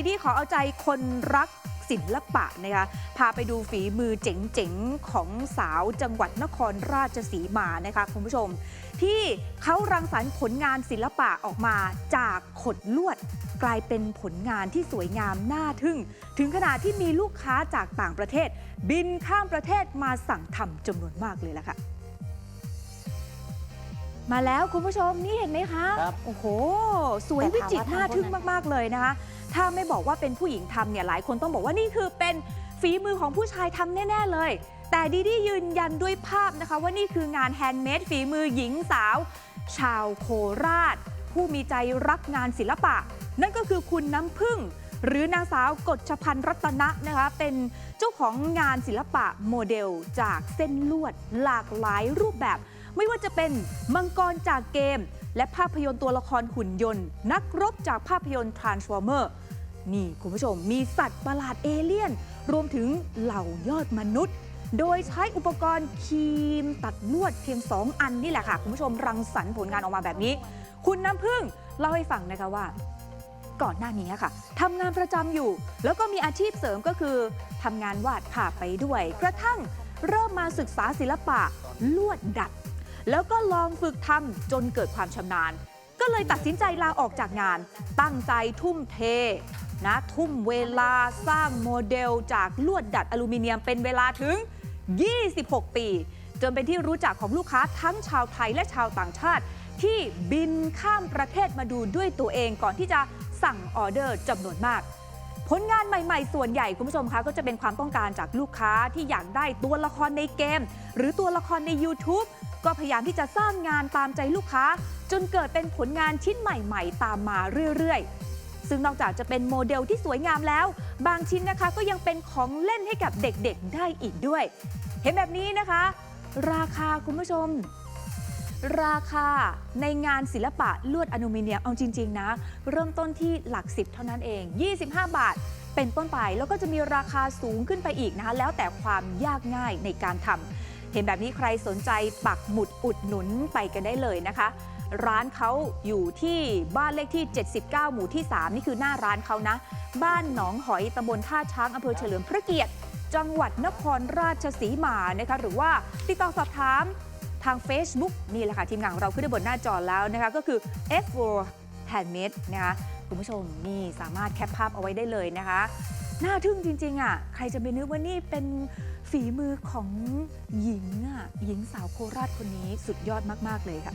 ดีดีขอเอาใจคนรักศิลปะนะคะพาไปดูฝีมือเจ๋งๆ ของสาวจังหวัดนครราชสีมานะคะคุณผู้ชม ที่เขารังสรรค์ผลงานศิลปะออกมาจากขดลวด กลายเป็นผลงานที่สวยงามน่าทึ่ง ถึงขนาดที่มีลูกค้าจากต่างประเทศ บินข้ามประเทศมาสั่งทำจำนวนมากเลยล่ะค่ะมาแล้วคุณผู้ชมนี่เห็นไหมคะครับโอ้โห สวยวิจิตรน่าทึ่งมาก ๆ เลยนะคะ ถ้าไม่บอกว่าเป็นผู้หญิงทำเนี่ยหลายคนต้องบอกว่านี่คือเป็นฝีมือของผู้ชายทำแน่ ๆ เลย แต่ดีดียืนยันด้วยภาพนะคะ ว่านี่คืองานแฮนด์เมดฝีมือหญิงสาว ชาวโคราช ผู้มีใจรักงานศิลปะ นั่นก็คือคุณน้ำพึ่ง หรือนางสาวกฎชพันธ์รัตนะนะคะ เป็นเจ้าของงานศิลปะโมเดลจากเส้นลวดหลากหลายรูปแบบ ไม่ว่าจะเป็นมังกรจากเกม และภาพยนตร์ตัวละครหุ่นยนต์ นักรบจากภาพยนตร์ Transformer นี่คุณผู้ชมมีสัตว์ประหลาดเอเลี่ยน รวมถึงเหล่ายอดมนุษย์ โดยใช้อุปกรณ์ครีมตัดลวดเพียง 2 อันนี่แหละค่ะ คุณผู้ชมรังสรรค์ผลงานออกมาแบบนี้ คุณน้ำพึ่งเล่าให้ฟังนะคะว่า ก่อนหน้านี้ค่ะทำงานประจำอยู่ แล้วก็มีอาชีพเสริมก็คือทำงานวาดภาพไปด้วย กระทั่งเริ่มมาศึกษาศิลปะลวดดัด แล้วก็ลองฝึกทำจนเกิดความชำนาญ ก็เลยตัดสินใจลาออกจากงาน ตั้งใจทุ่มเท นะทุ่มเวลาสร้างโมเดลจากลวดดัดอลูมิเนียมเป็นเวลาถึง 26 ปี จนเป็นที่รู้จักของลูกค้าทั้งชาวไทยและชาวต่างชาติ ที่บินข้ามประเทศมาดูด้วยตัวเองก่อนที่จะสั่งออเดอร์จำนวนมากผลงานใหม่ ๆ ส่วนใหญ่คุณผู้ชมคะก็จะเป็นความต้องการจากลูกค้าที่อยากได้ตัวละครในเกม หรือตัวละครใน YouTube ก็พยายามที่จะสร้างงานตามใจลูกค้า จนเกิดเป็นผลงานชิ้นใหม่ ๆ ตามมาเรื่อยๆ ซึ่งนอกจากจะเป็นโมเดลที่สวยงามแล้ว บางชิ้นนะคะก็ยังเป็นของเล่นให้กับเด็กๆได้อีกด้วย เห็นแบบนี้นะคะ ราคาคุณผู้ชม ราคาในงานศิลปะลวดอลูมิเนียมเอาจริง ๆ นะ เริ่มต้นที่หลักสิบเท่านั้นเอง 25 บาทเป็นต้นไปแล้วก็จะมีราคาสูงขึ้นไปอีกนะคะ แล้วแต่ความยากง่ายในการทำเห็นแบบนี้ใครสนใจปักหมุดอุดหนุนไปกันได้เลยนะคะ ร้านเขาอยู่ที่บ้านเลขที่ 79 หมู่ที่ 3 นี่คือหน้าร้านเขานะ บ้านหนองหอยตำบลท่าช้างอำเภอเฉลิมพระเกียรติ จังหวัดนครราชสีมานะคะหรือว่าติดต่อสอบถามทาง Facebook นี่แหละค่ะ ทีมงานของเราขึ้นได้บนหน้าจอแล้วนะคะ ก็คือ F4 Handmade นะคะคุณผู้ชมนี่สามารถแคปภาพเอาไว้ได้เลยนะคะน่าทึ่งจริงๆอะใครจะไปนึกว่านี่เป็นฝีมือของหญิงอะหญิงสาวโคราชคนนี้สุดยอดมาก ๆ เลยค่ะ